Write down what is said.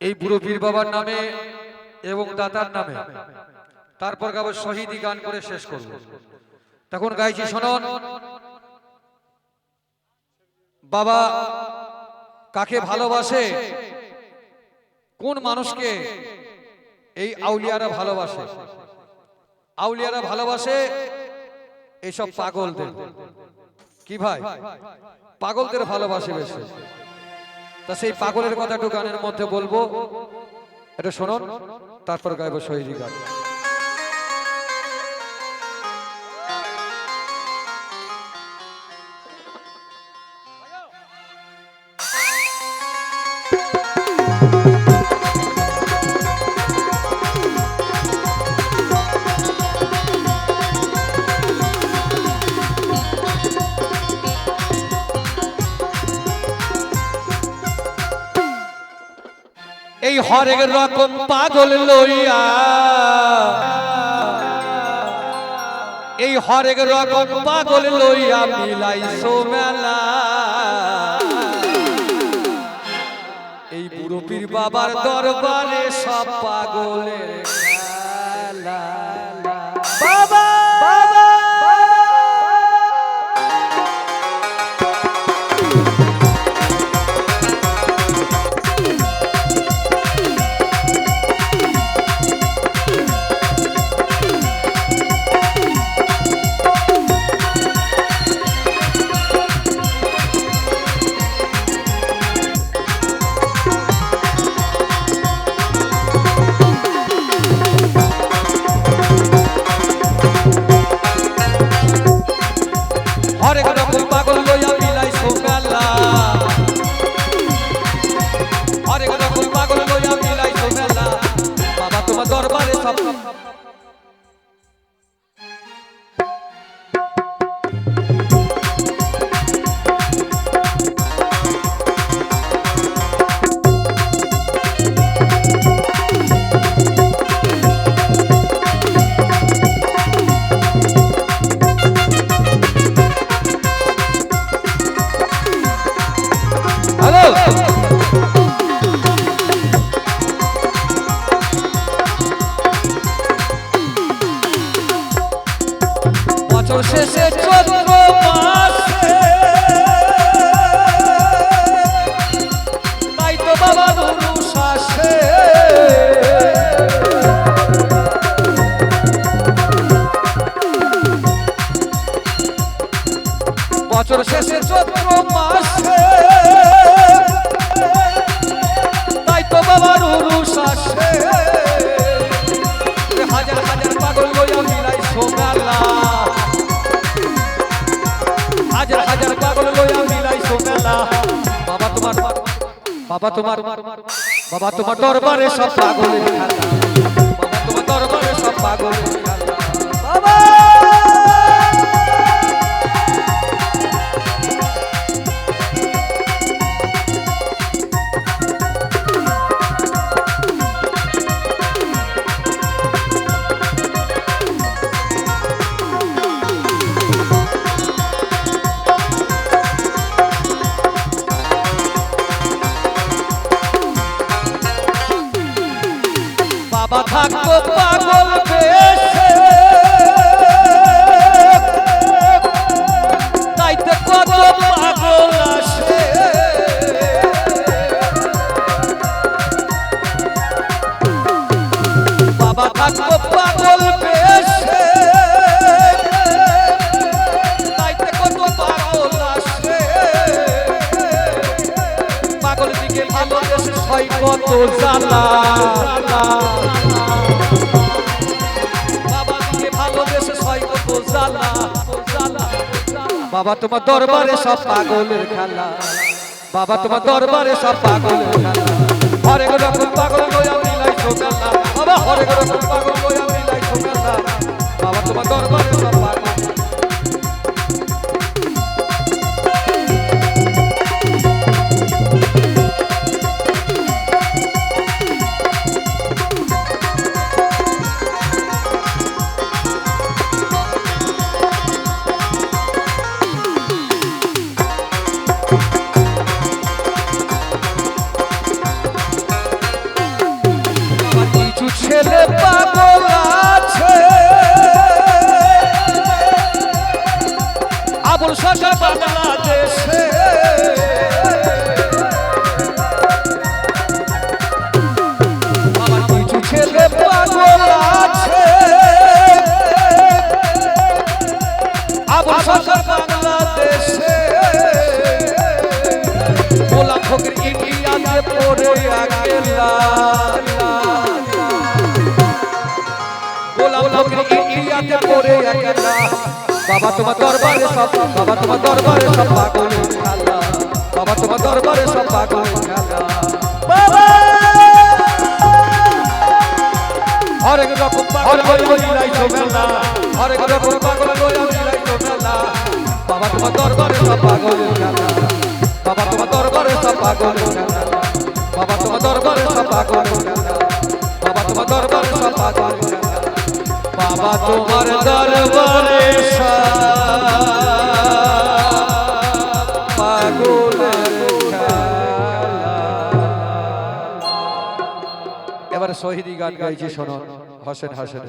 এই বুড়ো পীর বাবার নামে এবং দাতার নামে। তারপর গাবো শহীদি গান করে শেষ করব তখন গাইছি, শোনন, বাবা কাকে ভালোবাসে, কোন মানুষকে এই আউলিয়ারা ভালোবাসে? আউলিয়ারা ভালোবাসে এইসব পাগলদের। কি ভাই? পাগলদের ভালোবাসে বেশি। তা সেই পাগলের কথা একটু গানের মধ্যে বলব। এটা শোনো তারপর গাইব শহীদি গান। এই হরেক রকম পাগল লইয়া। এই হরেক রকম পাগল লইয়া মিলাইছো মেলা। এই বুড়ো বাবার দরবারে সব পাগলের বাবা! বছর শেষে মাসে তাই তো বাবা নুরু শাসে বছর শেষে চৈত্র হাজার হাজার পাগল লইয়া মিলাইছো মেলা বাবা তোমার বাবা তোমার বাবা তোমার দরবারে সব পাগলের খেলা বাবা তোমার দরবারে সব পাগলের বাবা থাকব পাগল বেশে কত জ্বালা বাবা তোমার দরবারে সব পাগলের খেলা। বাবা তোমার দরবারে সব পাগলের খেলা। হরেক রকম পাগল গোয়া মিলাই বাবা হরেক রকম আবুল সজা বাংলাদেশে। আমার কিছু ছেলে পাগল আছে। আবুল সজা বাংলাদেশে। বলা ফকির ইন্ডিয়াতে পড়ে আগেলা গোলা ফকির বাবা তোমার দরবারে সব বাবা তোমার দরবারে সব পাগল খেলা বাবা তোমার দরবারে সব পাগল খেলা হরেক রকম পাগল মিলাইছো মেলা। হরেক রকম পাগল মিলাইছো মেলা। বাবা তোমার দরবারে সব পাগল তোমার দরবারে এবার শহীদি গান গাইছি শোনো হাসেন হাসেন।